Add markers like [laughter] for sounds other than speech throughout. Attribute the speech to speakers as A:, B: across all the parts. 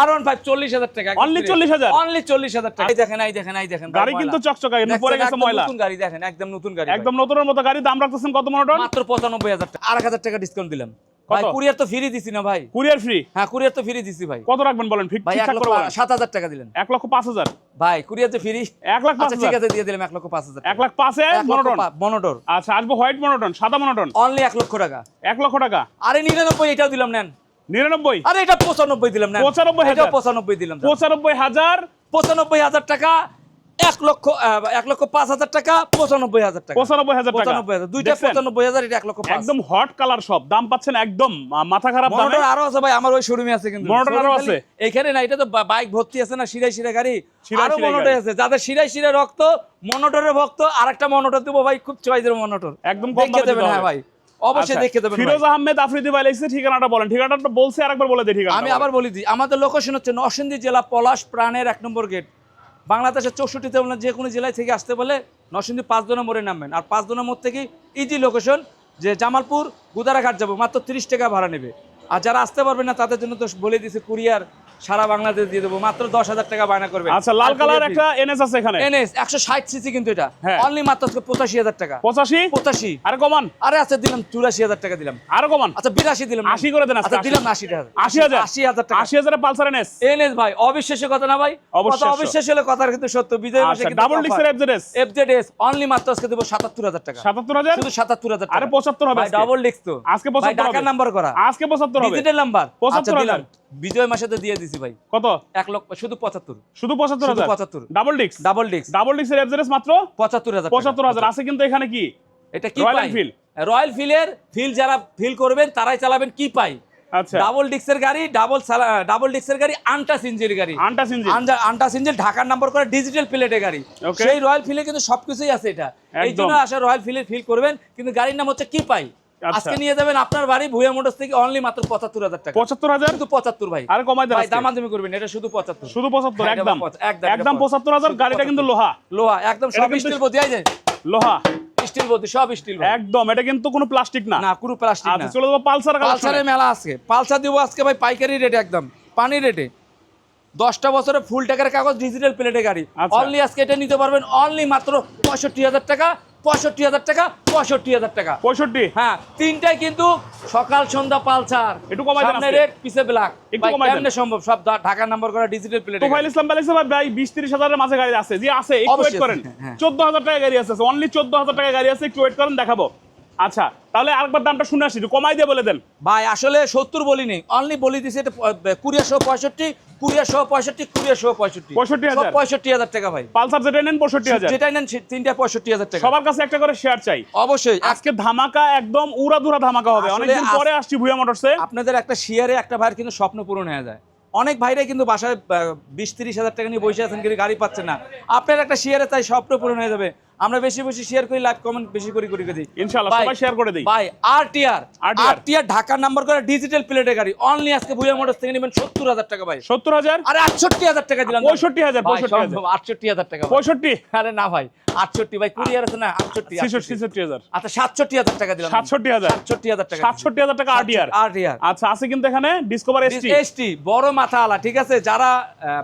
A: আর five চল্লিশ হাজার টাকা।
B: 40,000?
A: অনলি চল্লিশ হাজার টাকা। এই দেখেন এই দেখেন এই দেখেন
B: গাড়ি কিন্তু চকচকা পরে গেছে ময়লা।
A: নতুন গাড়ি দেখেন একদম নতুন গাড়ি
B: একদম নতুনের মতো গাড়ি দাম রাখতেছেন কত মনোটন
A: মাত্র পঁচানব্বই হাজার টাকা। আর এক হাজার টাকা ডিসকাউন্ট দিলাম। ভাই কুরিয়ার তো ফ্রি দিছি না ভাই।
B: কুরিয়ার ফ্রি
A: হ্যাঁ কুরিয়ার তো ফ্রি দিছি ভাই।
B: কত রাখবেন বলেন? ঠিক
A: ভাই
B: ঠিকঠাক করে বলেন।
A: সাত হাজার টাকা দিলেন।
B: এক লক্ষ পাঁচ হাজার।
A: ভাই কুরিয়ার তো ফ্রি
B: এক লাখ পাঁচ
A: আচ্ছা ঠিক আছে দিয়ে দিলাম লক্ষ পাঁচ হাজার
B: এক লাখ পাঁচে মনোটন
A: মনোটর
B: আচ্ছা আসব হোয়াইট মনোটন সাদা মনোটন
A: অনলি এক লক্ষ টাকা।
B: এক লক্ষ টাকা।
A: আরে নিরানব্বই এটাও দিলাম নেন।
B: নিরানব্বই।
A: আরে এটা পঁচানব্বই দিলাম নেন
B: 95,000
A: এটাও পঁচানব্বই দিলাম
B: পঁচানব্বই হাজার।
A: পঁচানব্বই হাজার টাকা এক লক্ষ এক লক্ষ পাঁচ হাজার টাকা পঁচানব্বই হাজার টাকা।
B: পঁচানব্বই হাজার
A: পঁচানব্বই হাজার দুইটা পঁচানব্বই হাজার এটা এক লক্ষ
B: একদম হট কালার সব। দাম পাচ্ছেন একদম মাথা খারাপ
A: মনোটর আরও আছে ভাই আমার ওই শোরুমে আছে কিন্তু।
B: মনোটর
A: আরও
B: আছে?
A: এখানে না এটা তো বাইক ভর্তি আছে না শিরাই শিরা গাড়ি।
B: আরও
A: মনোটর আছে। যাদের শিরাই শিরা রক্ত মনোটরের ভক্ত আরেকটা মনোটর দেবো ভাই খুব চয়েসের মনোটর।
B: একদম কম
A: দেবেন হ্যাঁ ভাই। অবশ্যই
B: আচ্ছা,
A: দেখে দেবেন
B: ফিরোজ আহমেদ আফ্রিদি ভাই লিখছে ঠিকানাটা বলেন। ঠিকানাটা বলছে আরেকবার বলে দিই ঠিকানা
A: আমি আবার বলি দিই আমাদের লোকেশন হচ্ছে নরসিংদী জেলা পলাশ প্রাণের এক নম্বর গেট বাংলাদেশের চৌষট্টিতে আপনার যে কোনো জেলায় থেকে আসতে বলে নরসিংদী পাঁচ জনের মোড়ে নামবেন। আর পাঁচ জনের মোড় থেকে ইজি লোকেশন যে জামালপুর গুদারাঘাট যাব মাত্র তিরিশ টাকা ভাড়া নেবে। আর যারা আসতে পারবে না তাদের জন্য তো বলে দিয়েছে কুরিয়ার সারা বাংলাদেশ দিয়ে দেবো। মাত্র দশ হাজার টাকা বায়না করবে
B: আচ্ছা লাল কালার একটা এনএস আছে এখানে?
A: এনএস একশো ষাট সিসি কিন্তু এটা।
B: হ্যাঁ।
A: অনলি মাত্র আজকে পঁচাশি হাজার টাকা।
B: পঁচাশি?
A: পঁচাশি।
B: আরে কমান।
A: আরে আচ্ছা দিলাম চুরাশি হাজার টাকা দিলাম।
B: আরও কমান।
A: আচ্ছা বিরাশি দিলাম।
B: আশি করে দেন
A: আচ্ছা দিলাম আশি টাকা।
B: আশি হাজার।
A: আশি হাজার টাকা।
B: আশি হাজারে পালসার এনএস।
A: এনএস ভাই অবিশ্বাস্য কথা না ভাই।
B: অবিশ্বাস্য।
A: কথা অবিশ্বাস্য হলে কথার কিন্তু সত্য। বিজয় মাসে
B: আচ্ছা
A: কিন্তু
B: ডাবল ডিক্সের এফজেডএস
A: এফজেডএস অনলি মাত্র আজকে দেবো সাতাত্তর হাজার টাকা।
B: সাতাত্তর হাজার?
A: শুধু সাতাত্তর হাজার
B: আরে পঁচাত্তর হবে
A: ভাই ডাবল ডিক্স তো।
B: আজকে
A: ভাই
B: 75
A: ঢাকার
B: হবে।
A: নাম্বার করা।
B: আজকে পঁচাত্তর হবে।
A: ডিজিটাল নাম্বার
B: 75
A: আচ্ছা দিলাম।
B: হাজার।
A: বিজয় মাসে তো দিয়ে দিছি ভাই।
B: কত?
A: এক লক্ষ শুধু পঁচাত্তর।
B: শুধু পঁচাত্তর হাজার?
A: 75
B: ডাবল ডিক্স
A: ডাবল ডিক্স
B: ডাবল ডিক্সের এফজেডএস মাত্র?
A: পঁচাত্তর হাজার
B: পঁচাত্তর হাজার। আছে কিন্তু এখানে কি?
A: এটা কি পাই?
B: Enfield।
A: রয়্যাল ফিলের ফিল যারা ফিল করবেন তারাই চালাবেন কি পাই?
B: আচ্ছা।
A: ডাবল ডিক্সের গাড়ি ডাবল ডাবল ডিক্সের গাড়ি ইঞ্জিন গাড়ি। আনজা- আনটাস ঢাকার নাম্বার করে ডিজিটাল প্লেটে গাড়ি. সেই রয়্যাল ফিলে কিন্তু সবকিছুই আছে এটা। এই জন্য আসা রয়্যাল ফিলে ফিল করবেন কিন্তু গাড়ির নাম হচ্ছে কি পাই?
B: আচ্ছা।
A: আজকে নিয়ে যাবেন আপনার বাড়ি ভুয়া মোটরস থেকে অনলি মাত্র পঁচাত্তর হাজার টাকা।
B: পঁচাত্তর হাজার?
A: শুধু পঁচাত্তর ভাই।
B: আরে কমাই দেন
A: ভাই। দামাদামি করবেন এটা শুধু পঁচাত্তর।
B: শুধু পঁচাত্তর
A: হ্যাঁ, এটা
B: একদম।
A: একদম, এটা
B: একদম
A: পঁচ-
B: পঁচাত্তর হাজার
A: শুধু
B: গাড়িটা কিন্তু লোহা।
A: লোহা একদম সব স্টিল বদি যায়
B: লোহা।
A: স্টিল বদি সব স্টিল
B: একদম এটা কিন্তু কোনো প্লাস্টিক না।
A: না কোনো প্লাস্টিক
B: আচ্ছা
A: না।
B: চলে যাব পালসার
A: পালসারের মেলা আজকে পালসার দিব আজকে ভাই পাইকারি রেটে একদম। পানি রেটে দশটা বছরে ফুল টাকার কাগজ ডিজিটাল প্লেটে গাড়ি।
B: আচ্ছা।
A: অনলি আজকে এটা নিতে পারবেন অনলি মাত্র পঁয়ষট্টি হাজার টাকা। পঁয়ষট্টি হাজার টাকা পঁয়ষট্টি হাজার টাকা।
B: পঁয়ষট্টি?
A: হ্যাঁ তিনটাই কিন্তু সকাল সন্ধ্যা পালসার
B: একটু কমাই
A: সামনে। রেট পিছে ব্ল্যাক
B: একটু কমাই দেন।
A: সম্ভব? সব ঢাকার নাম্বার করা ডিজিটাল প্লেট
B: তোফাইল ইসলাম ভাই ভাই বিশ তিরিশ হাজারের মাঝে গাড়ি আছে। যে আছে একটু ওয়েট করেন
A: আছে, হ্যাঁ।
B: চোদ্দ হাজার টাকা গাড়ি আছে অনলি চোদ্দ হাজার টাকা গাড়ি আছে একটু ওয়েট করেন দেখাবো। আচ্ছা তাহলে আরেকবার দামটা শুনে আসি কমাই দিয়ে বলে দেন।
A: ভাই আসলে সত্তর বলিনি অনলি বলি দিছে এটা কুড়িয়া শো পঁয়ষট্টি কুড়িয়া শো পঁয়ষট্টি কুড়িয়া শো পঁয়ষট্টি।
B: 65,000
A: সব পঁয়ষট্টি হাজার টাকা ভাই।
B: পালসার যেটা নেন পঁয়ষট্টি হাজার।
A: যেটাই নেন তিনটা পঁয়ষট্টি হাজার টাকা।
B: সবার কাছে একটা করে শেয়ার চাই।
A: অবশ্যই।
B: আজকে ধামাকা একদম উড়াধুরা ধামাকা হবে। অনেকদিন পরে আসছি ভুয়া মোটরসে
A: আপনাদের একটা শেয়ারে একটা ভাইয়ের কিন্তু স্বপ্ন পূরণ হয়ে যায়। অনেক ভাইরাই কিন্তু বাসায় বিশ তিরিশ হাজার টাকা নিয়ে বসে আছেন কিন্তু গাড়ি পাচ্ছেন না। আপনার একটা শেয়ারে তাই স্বপ্ন পূরণ হয়ে যাবে। আমরা বেশি বেশি শেয়ার করি লাইভ কমেন্ট বেশি করি করি দিই
B: ইনশাআল্লাহ সবাই শেয়ার করে দিই।
A: ভাই R TR
B: RTR
A: R TR ঢাকার নাম্বার করে ডিজিটাল প্লেটে গাড়ি। অনলি আজকে ভুয়া মোটরস থেকে নেবেন সত্তর হাজার টাকা ভাই।
B: সত্তর হাজার?
A: আরে আটষট্টি হাজার টাকা দিলাম
B: পঁয়ষট্টি হাজার পঁয়ষট্টি হাজার।
A: আটষট্টি হাজার টাকা ভাই।
B: পঁয়ষট্টি?
A: আরে না ভাই আটষট্টি ভাই কুড়ি আছে না আটষট্টি
B: ছেষট্টি ছেষট্টি হাজার।
A: আচ্ছা সাতষট্টি হাজার টাকা দিলাম।
B: সাতষট্টি হাজার?
A: সাতষট্টি হাজার টাকা
B: সাতষট্টি হাজার টাকা আরটিআর
A: আর টিআর
B: আচ্ছা আছে কিন্তু এখানে ডিসকভার এসটি
A: এসটি বড় মাথা আলা ঠিক আছে? যারা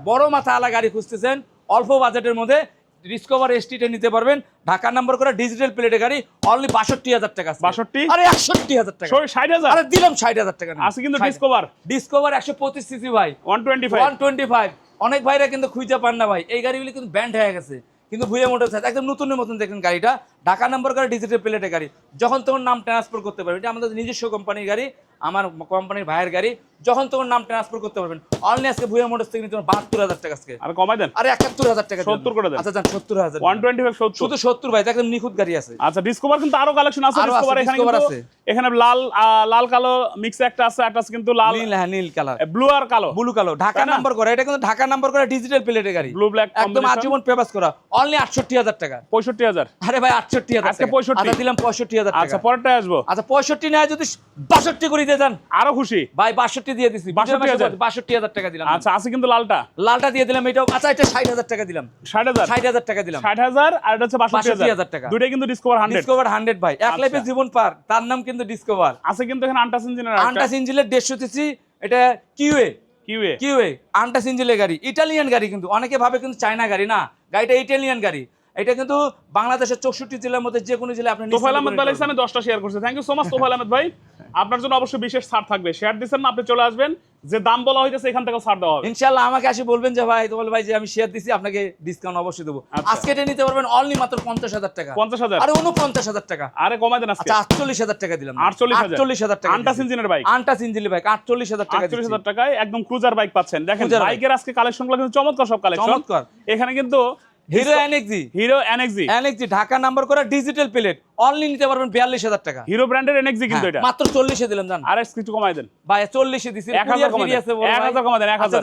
A: বড় মাথা আলা গাড়ি খুঁজতেছেন অল্প বাজেটের মধ্যে ডিসকভার এসটিটা নিতে পারবেন। ঢাকার নাম্বার করে ডিজিটাল প্লেটে গাড়ি অনলি বাষট্টি হাজার টাকা।
B: 62?
A: আরে একষট্টি হাজার টাকা।
B: ষাট হাজার?
A: আরে দিলাম ষাট হাজার টাকা
B: আছে কিন্তু ডিসকভার
A: ডিসকভার একশো পঁচিশ সিসি ভাই।
B: One twenty five
A: one twenty five অনেক ভাইরা কিন্তু খুঁজে পান না ভাই। এই গাড়িগুলি কিন্তু ব্যান্ড হয়ে গেছে। কিন্তু ভুয়া মোটর একদম নতুনের মতন দেখেন গাড়িটা। ঢাকা নাম্বার করে ডিজিটাল প্লেটে গাড়ি। যখন তখন নাম ট্রান্সফার করতে পারবে এটা আমাদের নিজস্ব কোম্পানির গাড়ি। আমার কোম্পানির ভাইয়ের গাড়ি যখন তখন নাম ট্রান্সফার করতে পারবেন। অনলি আজকে ভুয়া মোটর থেকে নিতে বাহাত্তর হাজার টাকা আজকে।
B: আর কমাই দেন।
A: আরে একাত্তর হাজার টাকা।
B: 70 করে দেন।
A: আচ্ছা যান সত্তর হাজার
B: ওয়ান টোয়েন্টি ফাইভ সত্তর।
A: শুধু সত্তর ভাই একদম নিখুঁত গাড়ি আছে।
B: আচ্ছা ডিসকভার কিন্তু আরও কালেকশন আছে ডিসকভার এখানে
A: আছে।
B: এখানে লাল লাল কালো মিক্স একটা আছে একটা আছে কিন্তু লাল।
A: নীল হ্যাঁ নীল কালার।
B: ব্লু আর কালো।
A: ব্লু কালো। ঢাকা নাম্বার করা এটা কিন্তু ঢাকা নাম্বার করা ডিজিটাল প্লেটের গাড়ি।
B: ব্লু ব্ল্যাক
A: একদম আজীবন পেপাস করা। অনলি আটষট্টি হাজার টাকা।
B: পঁয়ষট্টি হাজার।
A: আরে ভাই আটষট্টি হাজার
B: আজকে। 65
A: আচ্ছা দিলাম পঁয়ষট্টি হাজার
B: আচ্ছা
A: টাকা।
B: পরেরটায় আসব।
A: আচ্ছা পঁয়ষট্টি নেয় যদি বাষট্টি করে দিয়ে দেন
B: আরও খুশি।
A: ভাই বাষট্টি দিয়ে দিছি। বাষট্টি হাজার। টাকা দিলাম।
B: আচ্ছা আছে কিন্তু লালটা।
A: লালটা দিয়ে দিলাম এটাও আচ্ছা এটা ষাট হাজার টাকা দিলাম।
B: ষাট হাজার?
A: ষাট হাজার টাকা দিলাম।
B: ষাট হাজার আর এটা হচ্ছে বাষট্টি হাজার।
A: টাকা।
B: দুইটাই কিন্তু ডিসকভার হান্ড্রেড
A: ডিসকভার হান্ড্রেড ভাই। এক
B: আচ্ছা।
A: লাইফে জীবন পার তার নাম কিন্তু ডিসকভার
B: আছে কিন্তু এখানে আন্টাস ইঞ্জিনের
A: আন্টাস ইঞ্জিনের দেড়শো এটা কিউএ
B: কিউএ
A: কিউএ আন্টাস ইঞ্জিনের গাড়ি। ইটালিয়ান গাড়ি কিন্তু অনেকে ভাবে কিন্তু চায়না গাড়ি না। গাড়িটা ইটালিয়ান গাড়ি। এটা কিন্তু বাংলাদেশের চৌষট্টি জেলার মধ্যে যে কোনো জেলায় আপনি
B: তোফাইল আহমেদ ভাই দশটা শেয়ার করছে। Thank you so much Tofail Ahmed ভাই। আপনার জন্য অবশ্যই বিশেষ ছাড় থাকবে। শেয়ার দিচ্ছেন না আপনি চলে আসবেন। যে দাম বলা হয়েছে এখান থেকে ছাড় দেওয়া হবে।
A: ইনশাল্লাহ আমাকে আসি বলবেন যে ভাই তোমার ভাই যে আমি শেয়ার দিছি আপনাকে ডিসকাউন্ট অবশ্যই দেবো।
B: আচ্ছা।
A: আজকে এটা নিতে পারবেন অনলি মাত্র পঞ্চাশ হাজার টাকা।
B: পঞ্চাশ হাজার?
A: আরে উনপঞ্চাশ হাজার টাকা।
B: আরে কমাই দেন আজকে।
A: আচ্ছা আটচল্লিশ হাজার টাকা দিলাম
B: 48,000
A: আটচল্লিশ হাজার। টাকা
B: আন্টাস ইঞ্জিনের বাইক
A: আন্টাস ইঞ্জিন বাইক আটচল্লিশ হাজার টাকা
B: আটচল্লিশ
A: দিচ্ছি।
B: হাজার টাকায় একদম ক্রুজার বাইক পাচ্ছেন। দেখেন বাইকের আজকে কালেকশনগুলো কিন্তু চমৎকার সব কালেকশন
A: চমৎকার।
B: এখানে কিন্তু
A: হিরো এনএক্সি
B: হিরো এনএক্সি
A: এনএক্সি ঢাকা নাম্বার করা ডিজিটাল প্লেট অনলি নিতে পারবেন বিয়াল্লিশ হাজার টাকা।
B: হিরো ব্র্যান্ডের এনএক্সি কিন্তু
A: হ্যাঁ,
B: এটা।
A: মাত্র দিলাম জান।
B: আর কিছু কমাই দেন।
A: ভাই দিছি।
B: কমাই দেন। কমাই দেন, হাজার।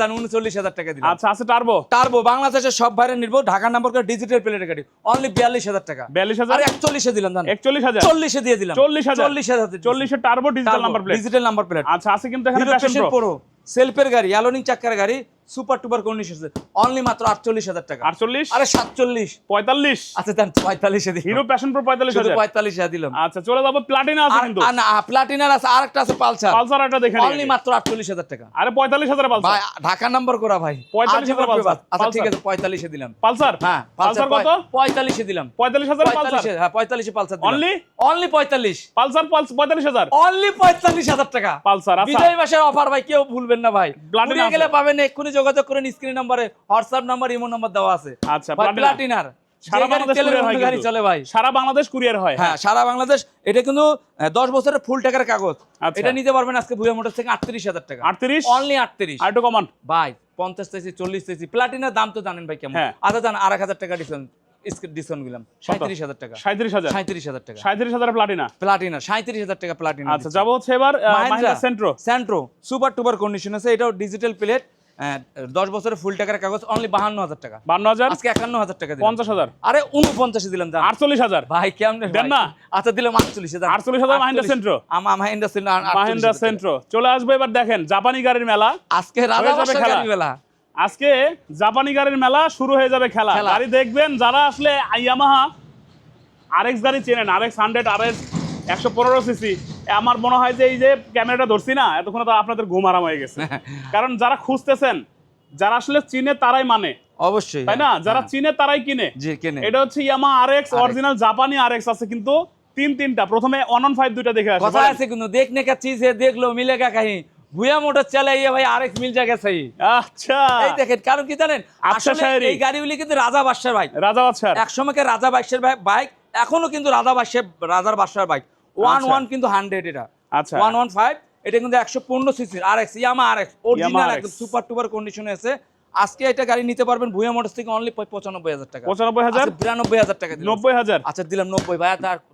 A: টাকা দিলাম।
B: আচ্ছা আছে টার্বো
A: টার্বো বাংলাদেশের সব বাইরে নির্ভর। ঢাকা নাম্বার করে ডিজিটাল প্লেটের গাড়ি। অনলি বিয়াল্লিশ হাজার টাকা।
B: বিয়াল্লিশ হাজার?
A: একচল্লিশে দিলাম জান।
B: একচল্লিশ হাজার?
A: চল্লিশে দিয়ে দিলাম।
B: চল্লিশ হাজার?
A: চল্লিশ হাজার
B: চল্লিশের turbo digital number plate
A: digital number plate
B: আচ্ছা আছে কিন্তু এখানে প্যাশন প্রো
A: সেলফের গাড়ি অ্যালোনিং চাক্কার গাড়ি। সুপার টুপার কন্ডিশন অনলি মাত্র আটচল্লিশ হাজার টাকা।
B: আটচল্লিশ?
A: আরে সাতচল্লিশ।
B: পঁয়তাল্লিশ?
A: আচ্ছা দেন পঁয়তাল্লিশে দিই
B: হিরো প্যাশন প্রো পঁয়তাল্লিশ
A: শুধু
B: হাজার।
A: পঁয়তাল্লিশে দিলাম।
B: আচ্ছা চলে যাব প্লাটিনা আছে কিন্তু।
A: না প্লাটিনার আছে আরেকটা আছে পালসার
B: পালসার একটা দেখে
A: অনলি মাত্র আটচল্লিশ হাজার টাকা।
B: আরে পঁয়তাল্লিশ হাজার পালসার
A: ভাই ঢাকা নাম্বার করা ভাই।
B: 45
A: আজীবন
B: হাজার পালসার।
A: আচ্ছা ঠিক
B: পালসার।
A: আছে পঁয়তাল্লিশে দিলাম।
B: পালসার
A: হ্যাঁ
B: পালসার কত?
A: পঁয়তাল্লিশে দিলাম।
B: পঁয়তাল্লিশ হাজার পালসার
A: পঁয়তাল্লিশে হ্যাঁ পঁয়তাল্লিশে পালসার
B: Only?
A: অনলি পঁয়তাল্লিশ।
B: পালসার পালস পঁয়তাল্লিশ হাজার?
A: অনলি পঁয়তাল্লিশ হাজার টাকা।
B: পালসার আচ্ছা।
A: বিজয় মাসের অফার ভাই কেউ ভুলবেন না ভাই। পুরিয়ে গেলে পাবেন এক্ষুনি যোগাযোগ করেন স্ক্রিন নাম্বারে হোয়াটসঅ্যাপ নাম্বার ইমো নাম্বার দেওয়া আছে।
B: আচ্ছা
A: প্লাটিনার।
B: সারা বাংলাদেশ হয়
A: গাড়ি চলে ভাই।
B: সারা বাংলাদেশ কুরিয়ার হয়
A: হ্যাঁ সারা বাংলাদেশ এটা কিন্তু দশ বছরের ফুল টাকার কাগজ।
B: আচ্ছা।
A: এটা নিতে পারবেন আজকে ভুয়া মোটর থেকে আটত্রিশ হাজার টাকা।
B: আটত্রিশ?
A: অনলি আটত্রিশ।
B: আর কমান।
A: ভাই পঞ্চাশ চল্লিশ প্লাটিনার দাম তো জানেন ভাই কেমন?
B: হ্যাঁ।
A: আচ্ছা জান আর এক হাজার টাকা ডিসকাউন্ট ডিসকাউন্ট দিলাম সাঁত্রিশ হাজার টাকা।
B: সাঁত্রিশ হাজার?
A: সাঁত্রিশ হাজার টাকা।
B: সাঁত্রিশ হাজার প্লাটিনা
A: প্লাটিনা সাঁত্রিশ হাজার টাকা প্লাটিনা
B: আচ্ছা যাব হচ্ছে এবার সেন্ট্রো
A: সেন্ট্রো সুপার টুপার কন্ডিশন আছে এটাও ডিজিটাল প্লেট দশ বছরের ফুল টাকার কাগজ অনলি বাহান্ন হাজার টাকা।
B: বান্ন হাজার?
A: আজকে একান্ন হাজার টাকা
B: পঞ্চাশ হাজার।
A: আরে উনপঞ্চাশে দিলাম জান
B: আটচল্লিশ হাজার।
A: ভাই কেমন
B: দেন না?
A: আচ্ছা দিলাম আটচল্লিশে দাম।
B: 48,000 মাহিন্দ্রা সেন্ট্রো।
A: আমার মাহিন্দ্রা সেন্ট্রো
B: মাহিন্দ্রা সেন্ট্রো চলে আসবে এবার দেখেন জাপানি গাড়ির মেলা।
A: আজকে রাজা
B: হয়ে
A: বাসার মেলা
B: আজকে জাপানি গাড়ির মেলা শুরু হয়ে যাবে খেলা।
A: খেলা।
B: গাড়ি দেখবেন যারা আসলে ইয়ামাহা আরএক্স গাড়ি চেনেন আরএক্স হান্ড্রেড আরএক্স একশো পনেরো সিসি আমার মনে হয় যে এই যে ক্যামেরাটা ধরছি না এতক্ষণ তো আপনাদের ঘুম আরাম হয়ে গেছে। [laughs] কারণ যারা খুঁজতেছেন যারা আসলে চিনে তারাই মানে।
A: অবশ্যই
B: তাই না?
A: হ্যাঁ,
B: যারা
A: হ্যাঁ।
B: চিনে তারাই কিনে। এটা হচ্ছে ইয়ামা আর এক্স অরিজিনাল জাপানি আর এক্স আছে কিন্তু তিন তিনটা। প্রথমে অন অন ফাইভ দুইটা দেখে
A: কথা আছে কিন্তু দেখনে কা চিজ হে দেখল মিলে গা কাহি। ভুয়া মোটর চালাইয়া ভাই আরেক মিল জায়গা চাই
B: আচ্ছা।
A: এই দেখেন কারণ কি জানেন?
B: আচ্ছা,
A: এই গাড়িগুলি কিন্তু রাজা বাদশার ভাই
B: রাজা বাদশার।
A: একসময় রাজা বাদশার বাইক এখনও কিন্তু রাজা বাদশার রাজার বাদশার বাইক ওয়ান
B: আচ্ছা।
A: ওয়ান কিন্তু হান্ড্রেড এটা।
B: আচ্ছা।
A: ওয়ান ওয়ান ফাইভ এটা কিন্তু একশো পনেরো সিসির R X Yamaha R X original একদম সুপার টুপার কন্ডিশনে আছে। আজকে এটা গাড়ি নিতে পারবেন ভুয়া মোটর থেকে অনলি পঁচানব্বই হাজার টাকা।
B: পঁচানব্বই হাজার?
A: আচ্ছা, বিরানব্বই হাজার টাকা
B: নব্বই হাজার?
A: আচ্ছা দিলাম নব্বই ভাই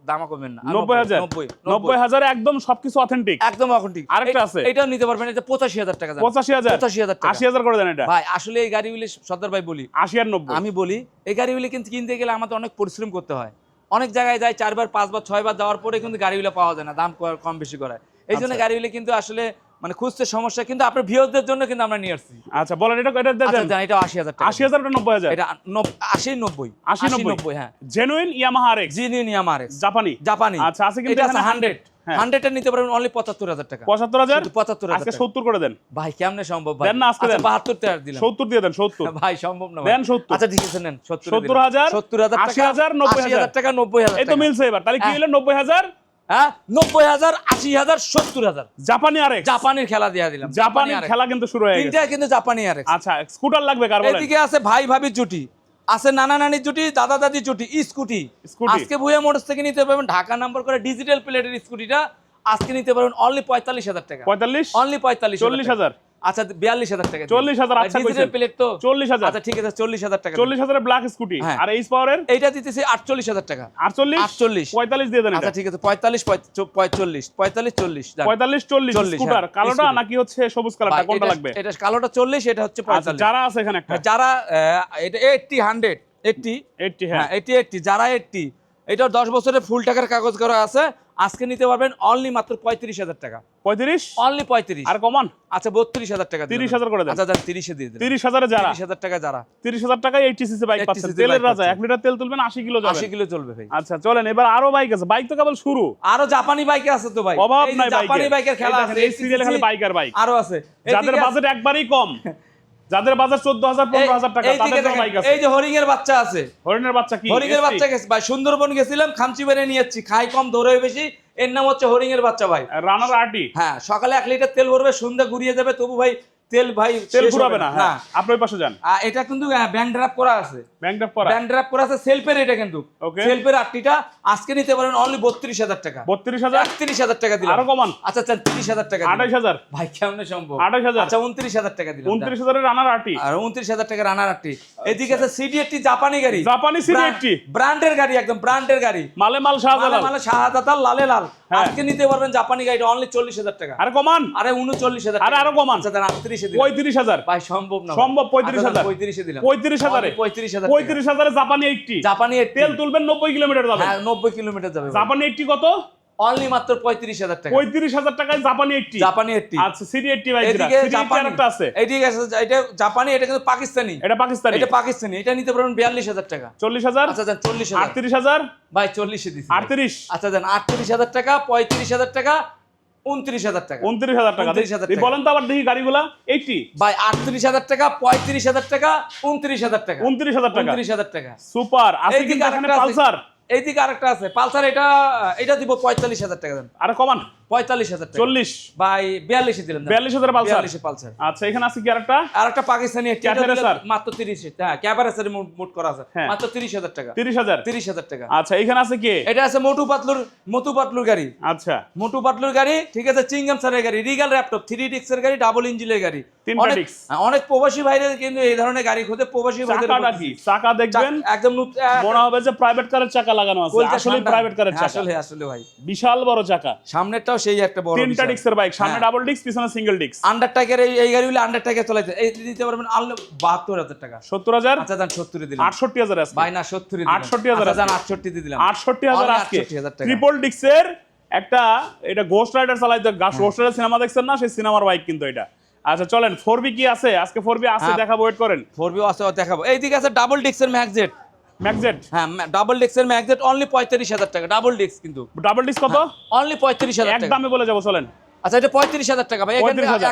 A: দামা কমবেন না।
B: নব্বই হাজার?
A: নব্বই
B: নব্বই। হাজার একদম সবকিছু অথেন্টিক
A: একদম ঠিক
B: আরেকটা আছে।
A: এটাও নিতে পারবেন এটা পঁচাশি হাজার টাকা
B: পঁচাশি হাজার?
A: পঁচাশি হাজার
B: আশি হাজার করে দেন এটা।
A: ভাই আসলে এই গাড়িগুলি সর্দার ভাই বলি
B: আশি আর নব্বই।
A: আমি বলি এই গাড়িগুলি কিন্তু কিনতে গেলে আমাদের অনেক পরিশ্রম করতে হয়। অনেক জায়গায় যায় চারবার পাঁচবার ছয়বার যাওয়ার পরে কিন্তু গাড়িগুলো পাওয়া যায় না দাম কম বেশি করে। এই জন্য
B: গাড়িগুলো
A: গাড়িগুলি কিন্তু আসলে মানে খুঁজতে সমস্যা কিন্তু আপনার ভিওদের জন্য কিন্তু আমরা নিয়ে আসছি।
B: আচ্ছা বলেন এটা এটা
A: আচ্ছা
B: দেন?
A: এটা আশি হাজার টাকা।
B: আশি হাজার এটা নব্বই হাজার?
A: এটা নব- আশি নব্বই।
B: আশি নব্বই?
A: হ্যাঁ।
B: Genuine Yamaha
A: RX genuine Yamaha RX
B: জাপানি
A: জাপানি
B: আচ্ছা আছে কিন্তু
A: এটা আছে
B: এখানে
A: হান্ড্রেড। নিতে পারবেন অনলি পঁচাত্তর হাজার টাকা।
B: পঁচাত্তর হাজার?
A: পঁচাত্তর
B: আজকে সত্তর করে দেন।
A: ভাই কেমনে সম্ভব
B: দেন না, আজকে দেন।
A: বাহাত্তর টাকা দিলাম।
B: সত্তর দিয়ে দেন সত্তর। [laughs]
A: ভাই সম্ভব না
B: দেন 70
A: আচ্ছা ঠিক আছে নেন সত্তর
B: সত্তর হাজার,
A: সত্তর হাজার
B: আশি হাজার, নব্বই হাজার।
A: হাজার। টাকা নব্বই হাজার
B: এই তো মিলছে এবার। তাহলে কি
A: হ্যাঁ।
B: হলো? নব্বই হাজার?
A: হ্যাঁ নব্বই হাজার আশি হাজার সত্তর হাজার।
B: জাপানি আর
A: জাপানির খেলা দিয়ে দিলাম।
B: জাপানি খেলা কিন্তু শুরু হয়ে গেছে।
A: কিন্তু জাপানি আর
B: আচ্ছা স্কুটার লাগবে কার
A: এদিকে আছে ভাই ভাবি জুটি। আছে নানা নানি জুটি দাদা দাদি জুটি স্কুটি।
B: স্কুটি।
A: আজকে ভুয়া মোটরস থেকে নিতে পারবেন ঢাকা নাম্বার করে ডিজিটাল প্লেটের স্কুটিটা। আজকে নিতে পারবেন অনলি পঁয়তাল্লিশ হাজার টাকা।
B: পঁয়তাল্লিশ?
A: অনলি পঁয়তাল্লিশ
B: চল্লিশ হাজার?
A: আচ্ছা বিয়াল্লিশ হাজার টাকা
B: চল্লিশ হাজার, আচ্ছা
A: ডিজিটাল প্লেট তো।
B: চল্লিশ হাজার।
A: আচ্ছা ঠিক আছে চল্লিশ হাজার টাকা
B: চল্লিশ হাজারের ব্ল্যাক স্কুটি
A: হ্যাঁ।
B: আর এইচ পাওয়ারের
A: এইটা দিতেছি আটচল্লিশ হাজার টাকা।
B: আটচল্লিশ?
A: আটচল্লিশ।
B: পঁয়তাল্লিশ দিয়ে দেন
A: আচ্ছা ঠিক আছে
B: স্কুটার
A: হ্যাঁ,
B: কালোটা নাকি হচ্ছে সবুজ কালারটা? কোনটা লাগবে?
A: এটা কালোটা চল্লিশ এটা হচ্ছে
B: আচ্ছা
A: পঁয়তাল্লিশ।
B: যারা আছে এখানে একটা।
A: যারা এটা এইটটি হান্ড্রেড এইটটি
B: এইটটি
A: হ্যাঁ।
B: হ্যাঁ
A: এইটি এইটটি যারা এইটটি এটা দশ বছরের ফুল টাকার কাগজ করা আছে। আজকে নিতে পারবেন অনলি মাত্র পঁয়ত্রিশ হাজার টাকা।
B: পঁয়ত্রিশ?
A: অনলি পঁয়ত্রিশ।
B: আর কমান?
A: আচ্ছা বত্রিশ হাজার টাকা তিরিশ
B: হাজার করে দেন।
A: আচ্ছা তিরিশে দিয়ে
B: তিরিশ হাজারে যারা।
A: তিরিশ হাজার টাকা যারা।
B: তিরিশ হাজার টাকায় এইটি সিসি বাইক
A: 80
B: পাচ্ছেন। তেলের রাজা এক লিটার তেল তুলবেন আশি কিলো
A: আশি কিলো চলবে ভাই।
B: আচ্ছা চলেন এবার আরও বাইক আছে। বাইক তো কেবল শুরু।
A: আরও জাপানি বাইকে আছে তো ভাই।
B: অভাব নাই
A: জাপানি বাইকের খেলা আছে
B: এই সিরিয়ালে খালি বাইক আর বাইক
A: আরও আছে।
B: যাদের বাজেট একবারই কম। [laughs] যাদের বাজার চোদ্দ হাজার পনেরো হাজার টাকা
A: এই-
B: তাদের জন্য বাইক আছে।
A: এই যে হরিং এর বাচ্চা আছে।
B: হরিং এর বাচ্চা কি?
A: হরিং এর বাচ্চা গেছে। ভাই সুন্দরবন গেছিলাম খামচি বেড়ে নিয়েছি যাচ্ছি। খাই কম ধরে বেশি। এর নাম হচ্ছে হরিং এর বাচ্চা ভাই।
B: রানার আরটি
A: হ্যাঁ সকালে এক লিটার তেল ভরবে সন্ধ্যা ঘুরিয়ে যাবে। তবু ভাই তেল ভাই
B: তেল ফুরাবে না হ্যাঁ। আপনি পাশে যান।
A: এটা কিন্তু ব্যান্ড ড্রাপ করা আছে।
B: পড়া
A: ব্যান্ড ড্রাপ করা আছে সেলফের এটা কিন্তু। সেলফের আটটিটা আজকে নিতে পারেন অনলি বত্রিশ হাজার টাকা।
B: বত্রিশ হাজার?
A: একত্রিশ হাজার টাকা দিলাম।
B: আরও কমান।
A: আচ্ছা আচ্ছা তিরিশ হাজার টাকা দিলাম।
B: আঠাইশ হাজার।
A: ভাই কেমনে সম্ভব?
B: আঠাইশ হাজার।
A: আচ্ছা উনত্রিশ হাজার টাকা দিলাম।
B: উনত্রিশ হাজারের রানার আরটি
A: আর উনত্রিশ হাজার টাকা রানার আটটি। এদিকে আছে সিডি একটি জাপানি গাড়ি।
B: জাপানি সিডি
A: ব্র্যান্ডের গাড়ি একদম ব্র্যান্ডের গাড়ি।
B: মালে মাল
A: মালে
B: শাহজালাল।
A: মালে শাহাদাতাল লালে লাল।
B: হ্যাঁ।
A: আজকে নিতে পারবেন জাপানি গাড়িটা অনলি চল্লিশ হাজার টাকা।
B: আর কমান।
A: আরে উনচল্লিশ হাজার
B: আরে আরও কমান।
A: আচ্ছা তার আটত্রিশে দিন
B: পঁয়ত্রিশ হাজার।
A: ভাই সম্ভব না
B: সম্ভব, 35 হাজার।
A: পঁয়ত্রিশে দিলাম।
B: পঁয়ত্রিশ হাজারে।
A: পঁয়ত্রিশ হাজার
B: পঁয়ত্রিশ হাজারে জাপানি এইটটি
A: জাপানি
B: তেল তুলবেন নব্বই কিলোমিটার যাবে।
A: হ্যাঁ নব্বই কিলোমিটার যাবে
B: জাপানি এইটটি কত?
A: অনলি মাত্র পঁয়ত্রিশ হাজার টাকা।
B: পঁয়ত্রিশ হাজার টাকায় জাপানি এইটটি
A: জাপানি একটি।
B: আচ্ছা সিডি এইটটি ভাই
A: এদিকে জাপানি।
B: একটা আছে?
A: এদিকে এটা জাপানি এটা কিন্তু পাকিস্তানি।
B: এটা পাকিস্তানি?
A: এটা পাকিস্তানি। এটা নিতে পারবেন বিয়াল্লিশ হাজার টাকা।
B: চল্লিশ হাজার?
A: আচ্ছা দেন চল্লিশ হাজার।
B: আটত্রিশ হাজার?
A: ভাই চল্লিশে দিচ্ছি
B: আটত্রিশ?
A: আচ্ছা দেন আটত্রিশ হাজার টাকা পঁয়ত্রিশ হাজার টাকা উনত্রিশ হাজার টাকা।
B: উনত্রিশ হাজার টাকা।
A: 29,000
B: এই
A: টাকা।
B: বলেন তো আবার দেখি গাড়িগুলা। এইটটি
A: ভাই আটত্রিশ হাজার টাকা পঁয়ত্রিশ হাজার টাকা উনত্রিশ হাজার টাকা।
B: উনত্রিশ হাজার টাকা।
A: উনত্রিশ হাজার টাকা।
B: সুপার।
A: এইদিকে
B: কিন্তু এখানে পালসার।
A: এইদিকে আরেকটা আছে পালসার এটা এটা দিব পঁয়তাল্লিশ হাজার টাকা দেন।
B: আর কমান।
A: পঁয়তাল্লিশ হাজার
B: চল্লিশ।
A: ভাই বিয়াল্লিশে দিলেন
B: বিয়াল্লিশ হাজার
A: বিয়াল্লিশে পালসার।
B: আচ্ছা এখানে আছে কি আরেকটা?
A: আর পাকিস্তানি একটি এটা
B: Cafe
A: দিলে
B: racer।
A: মাত্র তিরিশ। হ্যাঁ ক্যাবারেসারে মোট করা আছে।
B: হ্যাঁ।
A: মাত্র তিরিশ হাজার টাকা।
B: তিরিশ হাজার?
A: তিরিশ হাজার টাকা।
B: আচ্ছা এখানে আছে কি?
A: এটা আছে মোটু পাতলুর মোটু পাতলুর গাড়ি।
B: আচ্ছা।
A: মোটু পাতলুর গাড়ি ঠিক আছে চিংগাম স্যারের গাড়ি রিগাল ল্যাপটপ থ্রি ডিক্সের গাড়ি ডাবল ইঞ্জিনের গাড়ি। অনেক। হ্যাঁ, অনেক প্রবাসী ভাইরা কিন্তু এই ধরনের গাড়ি খোঁজে প্রবাসী ভাইদের
B: চাকা দেখবেন?
A: একদম
B: মনে হবে যে প্রাইভেট কারের চাকা লাগানো আছে। আসলে প্রাইভেট কারের চাকা।
A: আসলে আসলে ভাই।
B: বিশাল বড় চাকা।
A: সামনেরটাও সেই একটা বড়
B: তিনটা ডিক্সের বাইক সামনে
A: হ্যাঁ।
B: ডাবল ডিক্স পিছনে সিঙ্গেল ডিক্স
A: আন্ডারটেকের এই এই গাড়িগুলো আন্ডারটেকে চলাইতে এই দিতে পারবেন আনলে বাহাত্তর হাজার টাকা।
B: সত্তর হাজার?
A: আচ্ছা দান সত্তরে দিলাম।
B: আটষট্টি হাজার আছে
A: ভাই না সত্তরে
B: 68,000
A: আচ্ছা দান
B: আছে।
A: আটষট্টি দিয়ে দিলাম।
B: আটষট্টি হাজার
A: Only
B: আজকে।
A: 68,000 টাকা।
B: ট্রিপল ডিক্সের একটা এটা গোস্ট রাইডার চালাইতে গোস্ট রাইডার সিনেমা দেখছেন না? সেই সিনেমার বাইক কিন্তু এটা। আচ্ছা চলেন ফোর বি কি আছে? আজকে ফোর বি আছে
A: হ্যাঁ।
B: দেখাবো ওয়েট করেন।
A: ফোর বি আছে দেখাবো। এইদিকে আছে ডাবল ডিক্সের ম্যাগজেট হ্যাঁ ডাবল ম্যাগজেট অনলি পঁয়ত্রিশ হাজার টাকা ডাবল ডিক্স কিন্তু।
B: ডাবল ডিস্ক কত?
A: অনলি পঁয়ত্রিশ হাজার টাকা।
B: দামে বলে যাব চলেন।
A: আচ্ছা এটা পঁয়ত্রিশ হাজার টাকা ভাই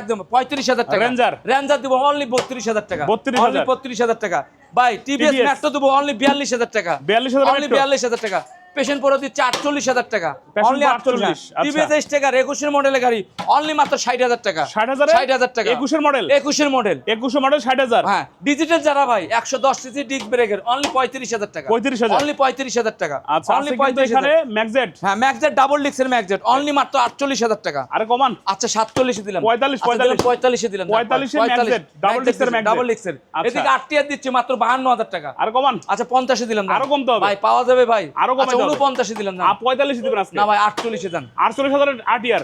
A: একদম পঁয়ত্রিশ হাজার টাকা।
B: রেঞ্জার
A: রেঞ্জার দিব অনলি বত্রিশ হাজার টাকা।
B: 32,000
A: অনলি বত্রিশ হাজার টাকা। ভাই টিভিএস? ম্যাক্টো দিব অনলি বিয়াল্লিশ হাজার টাকা।
B: 42,000
A: অনলি বিয়াল্লিশ হাজার টাকা। পেশেন্ট পরে দিচ্ছে আটচল্লিশ হাজার টাকা। অনলি আটচল্লিশ।
B: 48, আচ্ছা।
A: টিভিএস এস টাকার একুশের মডেলের গাড়ি। অনলি মাত্র ষাট হাজার টাকা।
B: 60,000
A: ষাট হাজার টাকা।
B: একুশের মডেল
A: একুশের মডেল
B: একুশে মডেল ষাট হাজার?
A: হ্যাঁ। ডিজিটাল যারা ভাই একশো দশ সিসি ব্রেকের অনলি পঁয়ত্রিশ হাজার টাকা।
B: 35,000
A: অনলি পঁয়ত্রিশ হাজার টাকা।
B: আচ্ছা
A: অনলি পঁয়ত্রিশ হাজার।
B: ম্যাকজেট
A: হ্যাঁ ম্যাকজেট ডাবল ডিস্কের ম্যাকজেট অনলি মাত্র আটচল্লিশ হাজার টাকা।
B: আরে কমান।
A: আচ্ছা সাতচল্লিশে দিলাম।
B: 45,
A: আচ্ছা, দিলাম
B: 45
A: পঁয়তাল্লিশে দিলাম
B: 45 এর Maxjet, double disc এর Maxjet।
A: ডাবল
B: আচ্ছা।
A: এদিকে আটটি আর দিচ্ছে মাত্র বাহান্ন হাজার টাকা।
B: আর কমান।
A: আচ্ছা পঞ্চাশে দিলাম
B: আরও কমতে হবে।
A: ভাই পাওয়া যাবে ভাই।
B: আরও কমে
A: আচ্ছা। উনপঞ্চাশে
B: দিলেন পঁয়তাল্লিশ দিবেন
A: না ভাই আটচল্লিশে দেন।
B: আটচল্লিশ হাজার আট ইয়ার?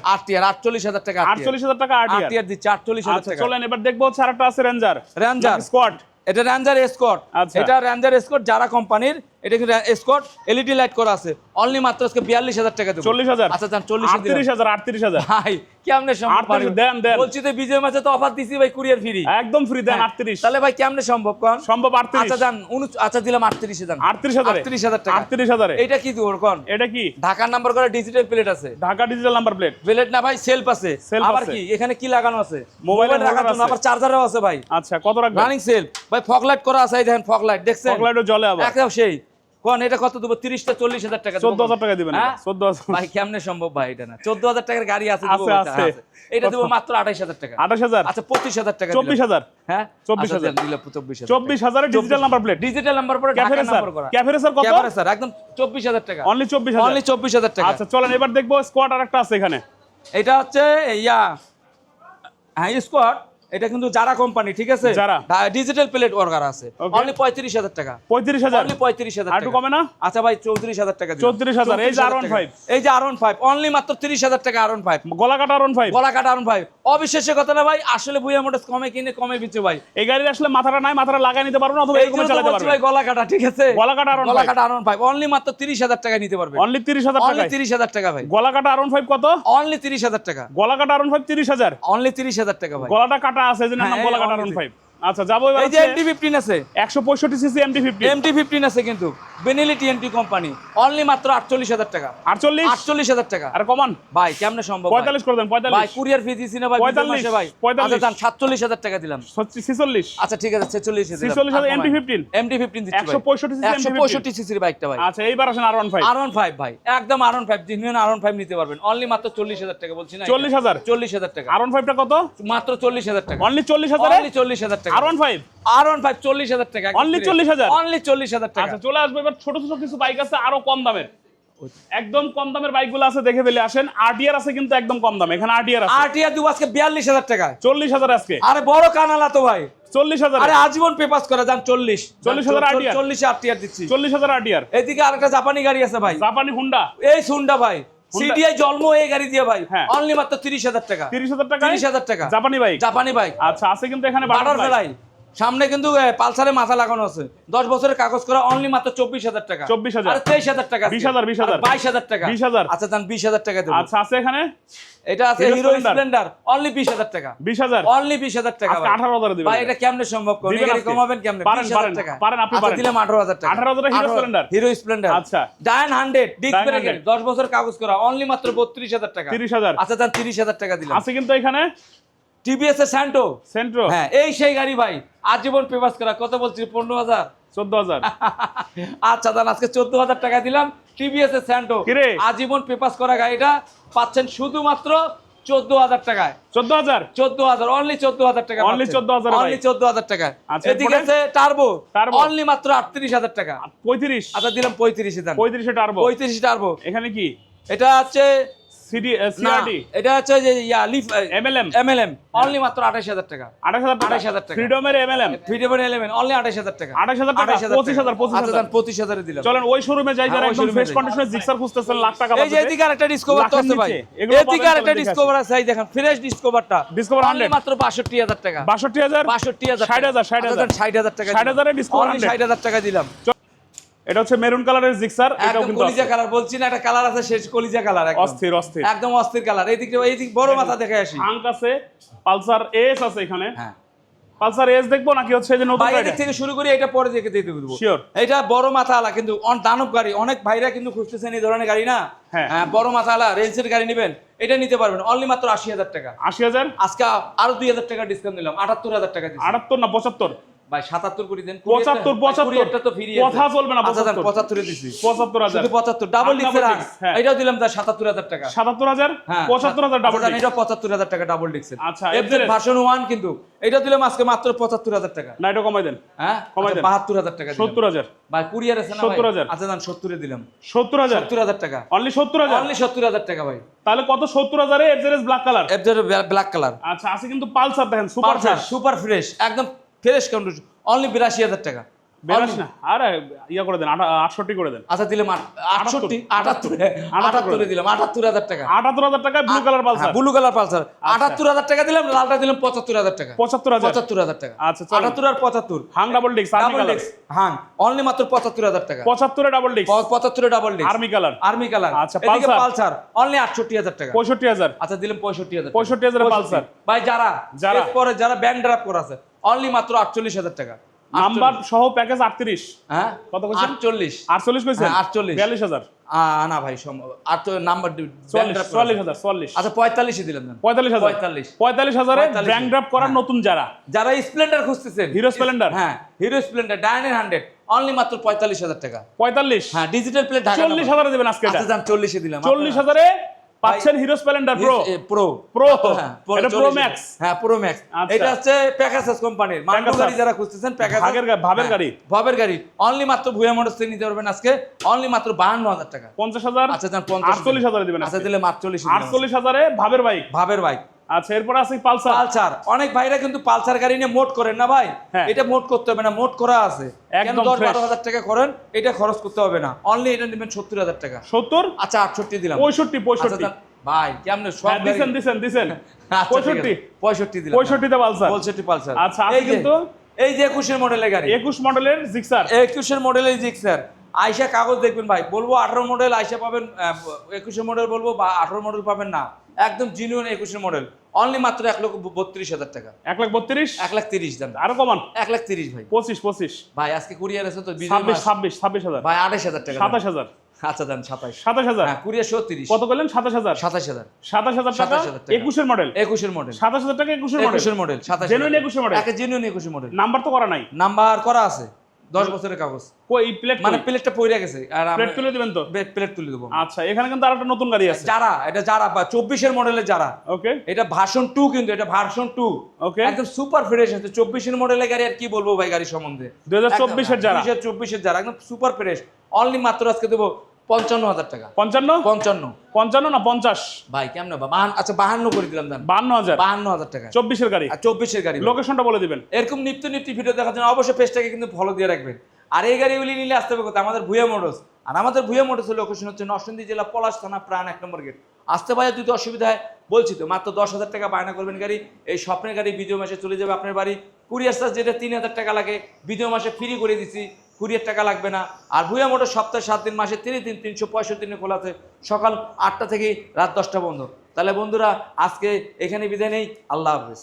A: আটচল্লিশ হাজার টাকা
B: আটচল্লিশ হাজার টাকা আট ইয়ার।
A: দিচ্ছে আটচল্লিশ হাজার
B: আচ্ছা
A: টাকা।
B: চলেন এবার দেখব হচ্ছে আরেকটা আছে রেঞ্জার
A: রেঞ্জার
B: স্কোয়াড
A: এটা রেঞ্জার
B: আচ্ছা।
A: এটা রেঞ্জার যারা কোম্পানির এটা কিন্তু এসকট এলইডি লাইট করা আছে। অনলি মাত্র আজকে বিয়াল্লিশ হাজার টাকা দেবো।
B: চল্লিশ হাজার?
A: আচ্ছা যান চল্লিশ
B: আটত্রিশ হাজার আটত্রিশ হাজার।
A: ভাই কেমনে সম্ভব
B: দেন, দেন।
A: বলছি তো বিজয় তো অফার দিছি ভাই কুরিয়ার ফ্রি
B: একদম ফ্রি দেন আটত্রিশ।
A: তাহলে ভাই কেমনে সম্ভব কোন?
B: সম্ভব আটত্রিশ।
A: আচ্ছা যান আচ্ছা দিলাম আটত্রিশে যান
B: আটত্রিশ হাজারে।
A: আটত্রিশ হাজার টাকা।
B: আটত্রিশ হাজারে।
A: এটা কি কোন?
B: এটা কি?
A: ঢাকার নাম্বার করা ডিজিটাল প্লেট আছে।
B: Dhaka digital number plate
A: plate না ভাই সেলফ আছে। আবার কি এখানে কি লাগানো আছে? মোবাইল রাখার জন্য। আবার চার্জারও আছে ভাই।
B: আচ্ছা কত রাখবেন?
A: রানিং সেলফ ভাই ফগ লাইট করা আছে এই দেখেন ফগ লাইট দেখছেন?
B: চকলেটও জলে আবার।
A: একদম সেই। কোন এটা কত দেবো? তিরিশটা চল্লিশ হাজার টাকা
B: চোদ্দ হাজার টাকা দিবেন
A: হ্যাঁ?
B: চোদ্দ হাজার।
A: ভাই কেমনে সম্ভব ভাই এটা না? চোদ্দ হাজার টাকার গাড়ি আছে। এটা দেবো মাত্র আঠাইশ হাজার টাকা।
B: আঠাশ হাজার?
A: আচ্ছা পঁচিশ হাজার টাকা
B: চব্বিশ হাজার।
A: হ্যাঁ?
B: 24,000
A: আচ্ছা, দিলাম চব্বিশ হাজার
B: চব্বিশ হাজারের digital number plate.
A: Digital number পরে একদম চব্বিশ হাজার টাকা।
B: অনলি চব্বিশ হাজার।
A: অনলি চব্বিশ হাজার টাকা।
B: আচ্ছা চলেন এবার দেখব স্কোয়াড আর একটা আছে এখানে।
A: এটা হচ্ছে ইয়া হ্যাঁ স্কোয়াড এটা কিন্তু যারা কোম্পানি ঠিক আছে?
B: যারা।
A: ডিজিটাল প্লেট ওয়ার্কার আছে। অনলি পঁয়ত্রিশ হাজার টাকা।
B: পঁয়ত্রিশ হাজার।
A: অনলি পঁয়ত্রিশ হাজার
B: আর একটু কমে না?
A: আচ্ছা ভাই চৌত্রিশ হাজার টাকা দিলাম।
B: 34,000, এই যে
A: 34,000
B: R15
A: টাকা। এই যে আর ফাইভ অনলি মাত্র তিরিশ হাজার টাকা আর ফাইভ
B: গলা কাটা অন ফাইভ
A: গলা কাটা আর ফাইভ অবিশ্বাসের কথা না ভাই আসলে বুয়া মোটরস কমে কিনে কমে বিচে ভাই।
B: এই গাড়ির আসলে মাথাটা নাই মাথাটা লাগাই নিতে পারব না অথবা
A: এই
B: এরকম চালাতে পারবে।
A: ভাই গলা কাটা ঠিক আছে?
B: গলা কাটা আর
A: গলা কাটা আর ফাইভ অনলি মাত্র তিরিশ হাজার টাকা নিতে পারবে।
B: অনলি তিরিশ হাজার
A: অনলি
B: টাকা
A: তিরিশ হাজার টাকা ভাই।
B: গলা কাটা আর ফাইভ কত?
A: অনলি তিরিশ হাজার টাকা।
B: গলা কাটা আর ফাইভ তিরিশ হাজার।
A: অনলি তিরিশ হাজার টাকা ভাই।
B: গলাটা কাটা আছে এই জন্য
A: হ্যাঁ,
B: নাম গলা কাটা রন
A: only
B: ফাইভ আচ্ছা যাব এবার
A: এই যে এমটি ফিফটিন আছে।
B: একশো পঁয়ষট্টি CC MT fifty
A: MT fifteen আছে কিন্তু। বেনিলিটি এমটি কোম্পানি অনলি মাত্র আটচল্লিশ হাজার টাকা।
B: আটচল্লিশ?
A: আটচল্লিশ হাজার টাকা।
B: আর কমান
A: ভাই কেমনে সম্ভব?
B: পঁয়তাল্লিশ করে দেন
A: ভাই কুরিয়ার ফি দিছি না ভাই
B: পঁয়তাল্লিশ,
A: ভাই।
B: পঁয়তাল্লিশ।
A: আচ্ছা দাম সাতচল্লিশ হাজার টাকা দিলাম।
B: ছিচল্লিশ।
A: আচ্ছা ঠিক আছে ছেচল্লিশ
B: ছিচল্লিশ হাজার এমটি ফিফটিন
A: এমটি ফিফটিন
B: একশো পঁয়ষট্টি
A: একশো পঁয়ষট্টি সিসির বাইকটা ভাই।
B: আচ্ছা এইবার আসেন R one five
A: R one five ভাই। একদম R one five genuine R one five নিতে পারবেন। অনলি মাত্র চল্লিশ হাজার টাকা বলছি না
B: চল্লিশ হাজার।
A: চল্লিশ হাজার টাকা।
B: আর ওয়ান ফাইভটা কত?
A: মাত্র চল্লিশ হাজার টাকা।
B: অনলি চল্লিশ হাজার?
A: অনলি চল্লিশ হাজার টাকা
B: R one five
A: R one five চল্লিশ হাজার টাকা
B: 40,000?
A: অনলি চল্লিশ হাজার? টাকা।
B: আচ্ছা চলে আসবে। এবার ছোট ছোট কিছু বাইক আছে আরও কম দামের। একদম কম দামের বাইকগুলো আছে দেখে ফেলে আসেন। আরটিআর আছে কিন্তু একদম কম দাম এখানে আরটিআর আছে।
A: আর দিব আজকে বিয়াল্লিশ হাজার টাকা
B: চল্লিশ হাজার আজকে।
A: আরে বড় কানালা তো ভাই।
B: চল্লিশ হাজার।
A: আরে আজীবন পেপাস করে যান চল্লিশ।
B: 40,000 RTR
A: চল্লিশে আর দিচ্ছি।
B: চল্লিশ হাজার আরটিআর
A: এদিকে আরেকটা জাপানি গাড়ি আছে ভাই।
B: জাপানি হুন্ডা
A: এই সুন্ডা ভাই। সিডিআই জন্ম এই গাড়ি দিয়ে ভাই।
B: হ্যাঁ।
A: অনলি মাত্র তিরিশ হাজার টাকা।
B: তিরিশ হাজার টাকা
A: তিরিশ হাজার টাকা।
B: জাপানি বাইক
A: জাপানি বাইক
B: আচ্ছা আছে কিন্তু এখানে
A: বাটার
B: বাটার
A: ফেলাই সামনে কিন্তু পালসারে মাথা লাগানো আছে। দশ বছরের কাগজ করা অনলি মাত্র চব্বিশ হাজার টাকা।
B: 24,000
A: আর তেইশ হাজার টাকা
B: 20,000, 20,000
A: বাইশ হাজার টাকা।
B: 20,000
A: আচ্ছা তান বিশ হাজার টাকা
B: আচ্ছা আছে এখানে?
A: এটা আছে হিরো স্প্লেন্ডার অনলি বিশ হাজার টাকা।
B: বিশ হাজার।
A: অনলি বিশ হাজার টাকা ভাই।
B: 18,000 দিবেন।
A: ভাই এটা কেমনে সম্ভব? কোন
B: দিবেন
A: গাড়ি। কমাবেন কেমনে?
B: পারেন,
A: 20,000
B: পারেন,
A: টাকা।
B: পারেন, আপনি
A: আচ্ছা,
B: পারেন।
A: দিলাম আঠারো হাজার টাকা।
B: 18,000 Hero Splendor।
A: হিরো স্প্লেন্ডার
B: আচ্ছা।
A: ডায়ন হান্ড্রেড ডিস্ক ব্রেকের
B: 100
A: দশ বছর কাগজ করা অনলি মাত্র বত্রিশ হাজার টাকা।
B: তিরিশ হাজার।
A: আচ্ছা তার তিরিশ হাজার টাকা দিলাম।
B: আছে কিন্তু এখানে?
A: টিভিএস এর স্যান্টো?
B: সেন্ট্রো
A: হ্যাঁ এই সেই গাড়ি ভাই। আজীবন পেপাস করা। কত বলছি? পনেরো হাজার?
B: চোদ্দ হাজার। [laughs]
A: আচ্ছা দান আজকে চোদ্দ হাজার টাকা দিলাম। টিভিএস এর স্যান্টো আজীবন পেপাস করা গাড়িটা পাচ্ছেন শুধুমাত্র চোদ্দ হাজার টাকায়।
B: চোদ্দ হাজার?
A: চোদ্দ হাজার অনলি চোদ্দ হাজার টাকা
B: Only 14,000 ভাই।
A: অনলি চোদ্দ হাজার টাকা।
B: আচ্ছা,
A: এদিকে আছে টার্বো। অনলি মাত্র আটত্রিশ হাজার টাকা।
B: পঁয়ত্রিশ।
A: আচ্ছা দিলাম পঁয়ত্রিশে দাম
B: পঁয়ত্রিশে টার্বো
A: পঁয়ত্রিশ টার্বো
B: এখানে কি?
A: এটা হচ্ছে
B: সিডি সিআরডি
A: এটা হচ্ছে যে ইয়া লিফ
B: এমএলএম
A: এমএলএম অনলি মাত্র আঠাশ হাজার টাকা।
B: আঠাশ হাজার টাকা?
A: 28,000 টাকা।
B: ফ্রিডমের এমএলএম
A: ফ্রিডমের এলেভেন অনলি আঠাশ হাজার টাকা।
B: 28,000 টাকা, 25,000, 25,000
A: আচ্ছা দাম পঁচিশ হাজারে দিলাম।
B: চলেন ওই শোরুমে যাই যারা
A: হ্যাঁ,
B: একদম
A: showroom-এ
B: ফ্রেশ কন্ডিশনে জিক্সার খুঁজতেছেন লাখ টাকা
A: এই যে এদিকে আরেকটা ডিসকভার তো আছে ভাই। এদিকে আরেকটা ডিসকভার আছে এই দেখেন ফ্রেশ ডিসকভারটা অনলি
B: 100
A: মাত্র বাষট্টি হাজার টাকা।
B: বাষট্টি হাজার?
A: বাষট্টি হাজার
B: 60,000, 60,000
A: হাজার। টাকা
B: 60,000 এ Discover 100
A: ষাট হাজার টাকা দিলাম।
B: এটা হচ্ছে মেরুন কালারের জিক্সার এটাও কিন্তু
A: কলিজা কালার বলছি না একটা কালার আছে শেষ কলিজা কালার একদম।
B: অস্থির অস্থির।
A: একদম অস্থির কালার। এই দিকে এই দিক বড় মাথা দেখে আসি।
B: আঙ্ক আছে পালসার এস আছে এখানে।
A: হ্যাঁ।
B: পালসার এস দেখব নাকি হচ্ছে যে নতুন
A: থেকে শুরু করি এটা পরে দেখে দিয়ে দেবো।
B: Sure.
A: এটা বড় মাথা আলা কিন্তু অন দানব গাড়ি অনেক ভাইরা কিন্তু খুঁজতেছেন এই ধরনের গাড়ি না?
B: হ্যাঁ।
A: হ্যাঁ বড় মাথা আলা রেঞ্জের গাড়ি নেবেন এটা নিতে পারবেন অনলি মাত্র আশি হাজার টাকা।
B: আশি হাজার?
A: আজকে আরও দুই হাজার টাকা ডিসকাউন্ট দিলাম আটাত্তর হাজার টাকা
B: আটাত্তর না পঁচাত্তর?
A: ভাই সাতাত্তর করে দেন
B: পঁচাত্তর, পঁচাত্তর।
A: কুড়িটা তো ফ্রি
B: কথা চলবে না,
A: আচ্ছা
B: পঁচাত্তর।
A: পঁচাত্তরে দিচ্ছি
B: পঁচাত্তর হাজার।
A: শুধু পঁচাত্তর ডাবল
B: আর
A: ডিক্সের। এটাও দিলাম তার সাতাত্তর হাজার টাকা।
B: সাতাত্তর হাজার?
A: হ্যাঁ
B: পঁচাত্তর হাজার ডাবল
A: আচ্ছা, এটা পঁচাত্তর হাজার টাকা ডাবল ডিক্সের
B: আচ্ছা,
A: এফজেড ভার্সন ওয়ান কিন্তু এটা দিলাম আজকে মাত্র পঁচাত্তর হাজার টাকা।
B: না এটা কমাই দেন।
A: হ্যাঁ?
B: কমাই দেন।
A: বাহাত্তর হাজার টাকা দিলাম।
B: সত্তর হাজার।
A: ভাই কুরিয়ার আছে না
B: 70,000
A: আচ্ছা দাম সত্তরে দিলাম।
B: সত্তর হাজার।
A: সত্তর হাজার টাকা।
B: অনলি সত্তর হাজার?
A: অনলি সত্তর হাজার টাকা ভাই।
B: তাহলে কত? সত্তর হাজারে FZS black colour
A: FZ black colour
B: আচ্ছা আছে কিন্তু পালসার দেখেন সুপার
A: পালসার সুপার ফ্রেশ একদম ফ্রেশ কন্ডিশন অনলি বিরাশি হাজার টাকা।
B: আরে ইয়া করে দেন আটষট্টি করে দেন।
A: আচ্ছা দিলাম আটষট্টি আটাত্তর। আটাত্তরে দিলাম আটাত্তর হাজার টাকা।
B: আটাত্তর হাজার টাকায় blue colour Pulsar
A: blue colour Pulsar আটাত্তর হাজার টাকা দিলাম লালটা দিলাম পঁচাত্তর হাজার টাকা।
B: পঁচাত্তর হাজার।
A: পঁচাত্তর হাজার টাকা।
B: আচ্ছা,
A: আটাত্তর আর পঁচাত্তর।
B: হাং ডাবল
A: অনলি মাত্র পঁচাত্তর হাজার টাকা।
B: পঁচাত্তরে ডাবল
A: পঁচাত্তরে
B: আর্মি কালার
A: আর্মি কালার
B: আচ্ছা, পালসার।
A: পালসার অনলি আটষট্টি হাজার টাকা।
B: পঁয়ষট্টি হাজার।
A: আচ্ছা দিলাম পঁয়ষট্টি হাজার
B: পঁয়ষট্টি হাজারে পালসার
A: ভাই যারা
B: যারা।
A: পরে যারা ব্যাংক ড্রাফট করা আছে অনলি মাত্র আটচল্লিশ হাজার টাকা।
B: নাম্বার সহ প্যাকেজ আটত্রিশ।
A: হ্যাঁ?
B: কত?
A: আটচল্লিশ।
B: আটচল্লিশ কইছেন?
A: হ্যাঁ, 48
B: বিয়াল্লিশ হাজার।
A: না ভাই সম্ভব। আর তো নাম্বার
B: চল্লিশ চল্লিশ হাজার চল্লিশ।
A: আচ্ছা পঁয়তাল্লিশে দিলাম দেন।
B: পঁয়তাল্লিশ হাজার।
A: পঁয়তাল্লিশ।
B: পঁয়তাল্লিশ হাজারে
A: 45
B: ব্যাংক ড্রাফট করার। নতুন যারা।
A: যারা স্প্লেন্ডার খুঁজতেছেন।
B: হিরো স্প্লেন্ডার
A: হ্যাঁ হিরো স্প্লেন্ডার ডায়নের হান্ড্রেড অনলি মাত্র পঁয়তাল্লিশ হাজার টাকা।
B: পঁয়তাল্লিশ।
A: হ্যাঁ ডিজিটাল প্লেট
B: চল্লিশ হাজারে দেবেন আজকে
A: আচ্ছা দাম চল্লিশে দিলাম।
B: চল্লিশ হাজারে পাচ্ছেন Hero Splendor Pro
A: Pro
B: Pro
A: হ্যাঁ
B: এটা প্রো ম্যাক্স
A: হ্যাঁ প্রো ম্যাক্স
B: আচ্ছা।
A: এটা হচ্ছে প্যাকাসাস কোম্পানির মান্ডু গাড়ি যারা খুঁজতেছেন প্যাকাসাস
B: ভাগের ভাবের গাড়ি।
A: ভাবের গাড়ি। অনলি মাত্র ভুয়া মোটরস থেকে নিতে পারবেন আজকে। অনলি মাত্র বাহান্ন হাজার টাকা।
B: পঞ্চাশ হাজার?
A: আচ্ছা দাম পঞ্চাশ
B: আটচল্লিশ হাজারে দিবেন
A: আচ্ছা দিলে আটচল্লিশ
B: আটচল্লিশ হাজারে ভাবের বাইক।
A: ভাবের বাইক।
B: আচ্ছা এরপর আছে পালসার।
A: পালসার। অনেক ভাইরা কিন্তু পালসার গাড়ি নিয়ে মোট করেন না ভাই?
B: হ্যাঁ।
A: এটা মোট করতে হবে না মোট করা আছে।
B: একদম
A: দশ
B: fresh।
A: বারো হাজার টাকা করেন এটা খরচ করতে হবে না। অনলি এটা নেবেন সত্তর হাজার টাকা।
B: সত্তর?
A: আচ্ছা আটষট্টি দিলাম।
B: পঁয়ষট্টি
A: আচ্ছা,
B: পঁয়ষট্টি
A: তা- ভাই কেমনে সব
B: হ্যাঁ, দিছেন দিছেন দিছেন। [laughs]
A: আচ্ছা,
B: পালসার।
A: পঁয়ষট্টি পালসার।
B: আচ্ছা, কিন্তু-
A: এই যে একুশের মডেলের গাড়ি।
B: একুশ মডেলের জিক্সার
A: একুশের মডেলের জিক্সার আইসা কাগজ দেখবেন ভাই। বলব আঠারো মডেল আইসা পাবেন একুশের মডেল বলব বা আঠারো মডেল পাবেন না। একদম জিনিয়ন একুশের মডেল অনলি মাত্র এক লক্ষ বত্রিশ হাজার টাকা।
B: এক লাখ বত্রিশ?
A: এক লাখ তিরিশ দাম
B: আরও কমান।
A: এক লাখ তিরিশ ভাই।
B: পঁচিশ পঁচিশ।
A: ভাই আজকে কুরিয়ার আছে তো
B: ছাব্বিশ ছাব্বিশ ছাব্বিশ হাজার।
A: ভাই আঠাশ হাজার টাকা।
B: সাতাশ হাজার।
A: আচ্ছা দেন সাতাশ।
B: সাতাশ হাজার?
A: হ্যাঁ কুরিয়ার সহ তিরিশ
B: কত করলেন? সাতাশ হাজার।
A: সাতাশ হাজার।
B: সাতাশ হাজার টাকা
A: 27,000 টাকা।
B: একুশের মডেল
A: একুশের মডেল
B: সাতাশ হাজার টাকা একুশের মডেল
A: একুশের মডেল সাতাশ
B: Genuine 21 মডেল?
A: একটা জেনুইন একুশের মডেল
B: নাম্বার তো করা নাই।
A: নাম্বার করা আছে। দশ বছরের কাগজ।
B: প্লেট
A: মানে প্লেটটা পইরা গেছে। আর
B: প্লেট তুলে দিবেন তো?
A: প্লেট তুলে দেবো।
B: আচ্ছা এখানে কিন্তু নতুন গাড়ি আছে।
A: যারা এটা যারা বা চব্বিশের মডেলের যারা।
B: ওকে
A: এটা ভার্সন টু কিন্তু এটা ভার্সন টু
B: ওকে
A: একদম সুপার ফ্রেশ আছে। চব্বিশের মডেলের গাড়ি আর কি বলব ভাই গাড়ি সম্বন্ধে?
B: দু হাজার চব্বিশের যারা।
A: দুই চব্বিশের যারা একদম সুপার ফ্রেশ অনলি মাত্র আজকে দেবো পঞ্চান্ন হাজার টাকা।
B: পঞ্চান্ন?
A: পঞ্চান্ন।
B: পঞ্চান্ন না পঞ্চাশ?
A: ভাই কেমন বা বাহান্ন আচ্ছা বাহান্ন করে দিলাম দাম
B: বান্ন হাজার।
A: বাহান্ন হাজার টাকা।
B: চব্বিশের গাড়ি।
A: আর চব্বিশের গাড়ি
B: লোকেশনটা বলে দিবেন।
A: এরকম নিত্য নিত্য ভিডিও দেখার জন্য অবশ্যই পেজটাকে কিন্তু ফলো দিয়ে রাখবেন। আর এই গাড়িগুলি নিলে আসতে হবে কোথায়? আমাদের ভুয়া মোটরস। আর আমাদের ভুয়া মোটরসের লোকেশন হচ্ছে নরসিংদী জেলা পলাশ থানা প্রাণ এক নম্বর গেট। আসতে পারে যদি অসুবিধা হয় বলছি তো মাত্র দশ হাজার টাকা বায়না করবেন গাড়ি। এই স্বপ্নের গাড়ি বিজয় মাসে চলে যাবে আপনার বাড়ি। কুরিয়ার চার্জ যেটা তিন হাজার টাকা লাগে বিজয় মাসে ফ্রি করে দিছি কুড়ির টাকা লাগবে না। আর ভুয়া মোটর সপ্তাহে সাত দিন, মাসে তিরিশ দিন, তিনশো পঁয়ষট্টি দিনে খোলা আছে। সকাল আটটা থেকে রাত দশটা বন্ধ। তাহলে বন্ধুরা, আজকে এখানে বিদায় নেই। আল্লাহ হাফেজ।